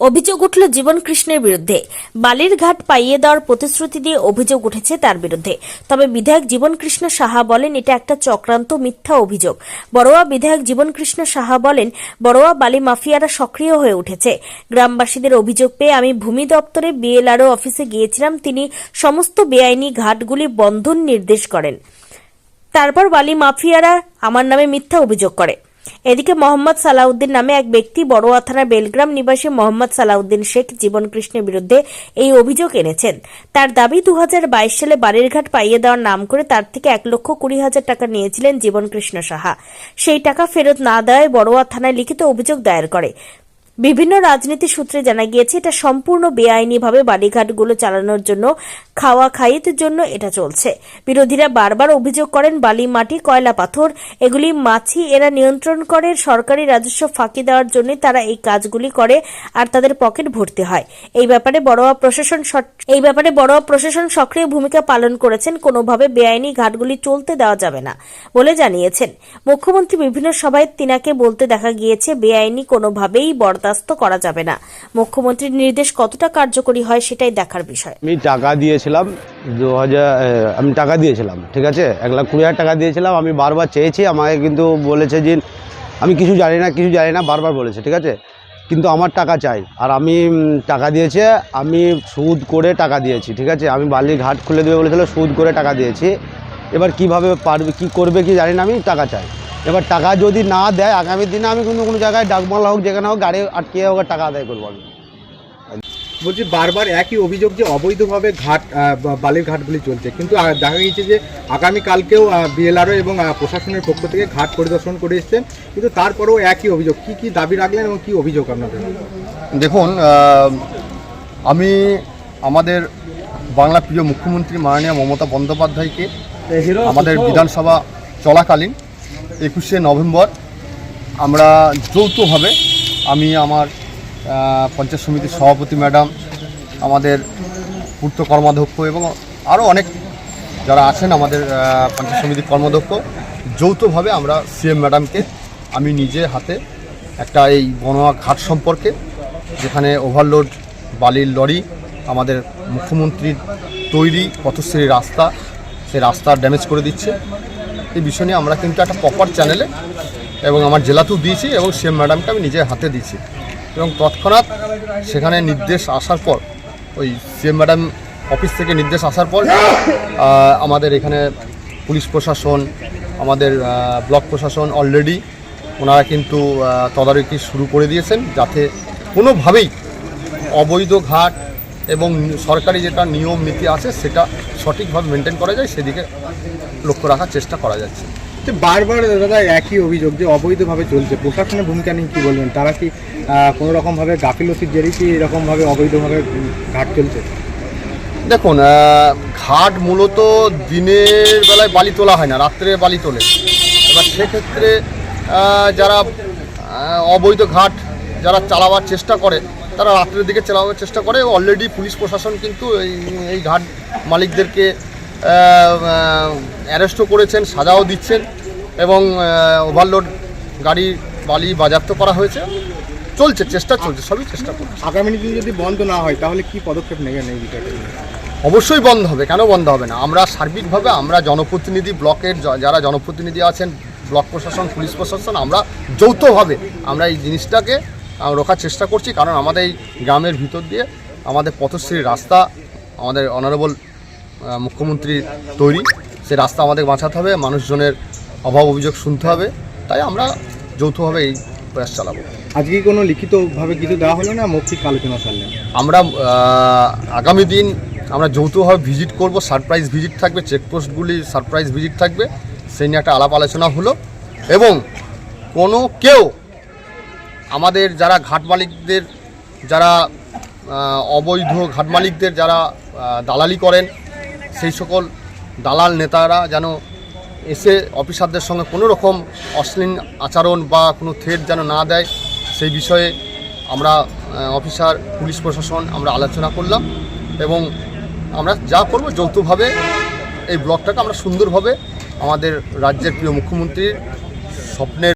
অভিযোগ উঠল জীবন কৃষ্ণের বিরুদ্ধে। বালির ঘাট পাইয়ে দেওয়ার প্রতিশ্রুতি দিয়ে অভিযোগ উঠেছে তার বিরুদ্ধে। তবে বিধায়ক জীবন কৃষ্ণ সাহা বলেন, এটা একটা চক্রান্ত, মিথ্যা অভিযোগ। বড়োয়া বিধায়ক জীবন কৃষ্ণ সাহা বলেন, বড়োয়া বালি মাফিয়ারা সক্রিয় হয়ে উঠেছে। গ্রামবাসীদের অভিযোগ পেয়ে আমি ভূমি দপ্তরে বিএলআরও অফিসে গিয়েছিলাম, তিনি সমস্ত বেআইনি ঘাটগুলি বন্ধন নির্দেশ করেন। তারপর বালি মাফিয়ারা আমার নামে মিথ্যা অভিযোগ করে। এদিকে মোহাম্মদ সালাউদ্দিন নামে এক ব্যক্তি বড়োয়া থানার বেলগ্রাম নিবাসী মোহাম্মদ সালাউদ্দিন শেখ জীবন কৃষ্ণের বিরুদ্ধে এই অভিযোগ এনেছেন। তার দাবি দু হাজার বাইশ সালে বাড়িরঘাট পাইয়ে দেওয়ার নাম করে তার থেকে এক লক্ষ কুড়ি হাজার টাকা নিয়েছিলেন জীবন কৃষ্ণ সাহা। সেই টাকা ফেরত না দেওয়ায় বড়োয়া থানায় লিখিত অভিযোগ দায়ের করে। বিভিন্ন রাজনীতি সূত্রে জানা গিয়েছে, এটা সম্পূর্ণ বেআইনিভাবে বাড়িঘাটগুলো চালানোর জন্য খাওয়া খাইয়ের জন্য এটা চলছে। বিরোধীরা বারবার অভিযোগ করেন, বালি মাটি, কয়লা পাথর, এগুলি মাছি এরা নিয়ন্ত্রণ করে, সরকারি রাজস্ব ফাঁকি দেওয়ার জন্য তারা এই কাজগুলি করে আর তাদের পকেট ভর্তি হয়। এই ব্যাপারে বড়োয়া প্রশাসন এই ব্যাপারে বড়োয়া প্রশাসন সক্রিয় ভূমিকা পালন করেছেন, কোনোভাবে বেআইনি ঘাটগুলি চলতে দেওয়া যাবে না বলে জানিয়েছেন। মুখ্যমন্ত্রী বিভিন্ন সভায় তিনাকে বলতে দেখা গিয়েছে, বেআইনি কোনোভাবেই বরদাস্ত করা যাবে না। মুখ্যমন্ত্রীর নির্দেশ কতটা কার্যকরী হয় সেটাই দেখার বিষয়। টাকা দিয়েছিলাম, দু হাজার আমি টাকা দিয়েছিলাম, ঠিক আছে? এক লাখ কুড়ি হাজার টাকা দিয়েছিলাম, আমি বারবার চেয়েছি, আমাকে কিন্তু বলেছে যে, আমি কিছু জানি না, কিছু জানি না, বারবার বলেছে, ঠিক আছে? কিন্তু আমার টাকা চাই, আর আমি টাকা দিয়েছে, আমি সুদ করে টাকা দিয়েছি, ঠিক আছে? আমি বালির ঘাট খুলে দেবে বলেছিল, সুদ করে টাকা দিয়েছি। এবার কীভাবে পারবে, কি করবে, কি জানি না, আমি টাকা চাই। এবার টাকা যদি না দেয়, আগামী দিনে আমি কিন্তু কোনো জায়গায় ডাকমালা হোক, যেখানে হোক, গাড়ি আটকে হোক, টাকা আদায় করব আমি। বলছি বারবার একই অভিযোগ যে অবৈধভাবে ঘাট বালির ঘাটগুলি চলছে। কিন্তু দেখা গেছে যে আগামীকালকেও বিএলআরও এবং প্রশাসনের পক্ষ থেকে ঘাট পরিদর্শন করে এসছেন কিন্তু তারপরেও একই অভিযোগ। কি কি দাবি রাখলেন এবং কি অভিযোগ আপনাদের? দেখুন আমি আমাদের বাংলা প্রিয় মুখ্যমন্ত্রী মাননীয় মমতা বন্দ্যোপাধ্যায়কে আমাদের বিধানসভা চলাকালীন একুশে নভেম্বর আমরা যৌথভাবে আমি আমার পঞ্চায়েত সমিতির সভাপতি ম্যাডাম, আমাদের পূর্ত কর্মাধ্যক্ষ এবং আরও অনেক যারা আছেন আমাদের পঞ্চায়েত সমিতির কর্মাধ্যক্ষ, যৌথভাবে আমরা সিএম ম্যাডামকে আমি নিজে হাতে একটা এই বনোয়া ঘাট সম্পর্কে, যেখানে ওভারলোড বালির লরি, আমাদের মুখ্যমন্ত্রীর তৈরি পথশ্রী রাস্তা সেই রাস্তা ড্যামেজ করে দিচ্ছে। এই বিষয় নিয়ে আমরা কিন্তু একটা প্রপার চ্যানেলে এবং আমার জেলাতেও দিয়েছি এবং সিএম ম্যাডামকে আমি নিজে হাতে দিয়েছি। এবং তৎক্ষণাৎ সেখানে নির্দেশ আসার পর, ওই সিএম ম্যাডাম অফিস থেকে নির্দেশ আসার পর আমাদের এখানে পুলিশ প্রশাসন, আমাদের ব্লক প্রশাসন অলরেডি ওনারা কিন্তু তদারকি শুরু করে দিয়েছেন যাতে কোনোভাবেই অবৈধ ঘাট এবং সরকারি যেটা নিয়ম নীতি আছে সেটা সঠিকভাবে মেনটেন করা যায়, সেদিকে লক্ষ্য রাখার চেষ্টা করা যাচ্ছে। তো বারবার দাদা একই অভিযোগ যে অবৈধভাবে চলছে। প্রশাসনের ভূমিকা নিয়ে কি বলবেন? তারা কি কোনো রকমভাবে গাফিলতির জেরেই কি এরকমভাবে অবৈধভাবে ঘাট চলছে? দেখুন ঘাট মূলত দিনের বেলায় বালি তোলা হয় না, রাত্রে বালি তোলে। এবার সেক্ষেত্রে যারা অবৈধ ঘাট যারা চালাবার চেষ্টা করে, তারা রাত্রের দিকে চালাবার চেষ্টা করে। অলরেডি পুলিশ প্রশাসন কিন্তু এই এই ঘাট মালিকদেরকে অ্যারেস্টও করেছেন সাজাও দিচ্ছেন এবং ওভারলোড গাড়ি বালি বাজেয়াপ্ত করা হয়েছে। চলছে চেষ্টা চলছে সবই চেষ্টা করছে। আগামী দিনে যদি বন্ধ না হয় তাহলে কি পদক্ষেপ নেবেন এই বিষয়টা? অবশ্যই বন্ধ হবে। কেন বন্ধ হবে না? আমরা সার্বিকভাবে আমরা জনপ্রতিনিধি ব্লকের যারা জনপ্রতিনিধি আছেন ব্লক প্রশাসন পুলিশ প্রশাসন আমরা যৌথভাবে আমরা এই জিনিসটাকে রোখার চেষ্টা করছি। কারণ আমাদের এই গ্রামের ভিতর দিয়ে আমাদের পথশ্রীর রাস্তা আমাদের অনারেবল মুখ্যমন্ত্রী তৈরি সেই রাস্তা আমাদের বাঁচাতে হবে মানুষজনের অভাব অভিযোগ শুনতে হবে তাই আমরা যৌথভাবে এই প্রয়াস চালাবো। আজকে কোনো লিখিতভাবে কিছু দেওয়া হলো না? মৌখিক আলোচনা সারলেন। আমরা আগামী দিন আমরা যৌথভাবে ভিজিট করব সারপ্রাইজ ভিজিট থাকবে চেকপোস্টগুলি সারপ্রাইজ ভিজিট থাকবে সেই নিয়ে একটা আলাপ আলোচনা হলো এবং কোনো কেউ আমাদের যারা ঘাট মালিকদের যারা অবৈধ ঘাট মালিকদের যারা দালালি করেন সেই সকল দালাল নেতারা যেন এসে অফিসারদের সঙ্গে কোনো রকম অশ্লীল আচরণ বা কোনো থ্রেট যেন না দেয়, সেই বিষয়ে আমরা অফিসার, পুলিশ প্রশাসন আমরা আলোচনা করলাম এবং আমরা যা করব যৌথভাবে এই ব্লকটাকে আমরা সুন্দরভাবে আমাদের রাজ্যের প্রিয় মুখ্যমন্ত্রীর স্বপ্নের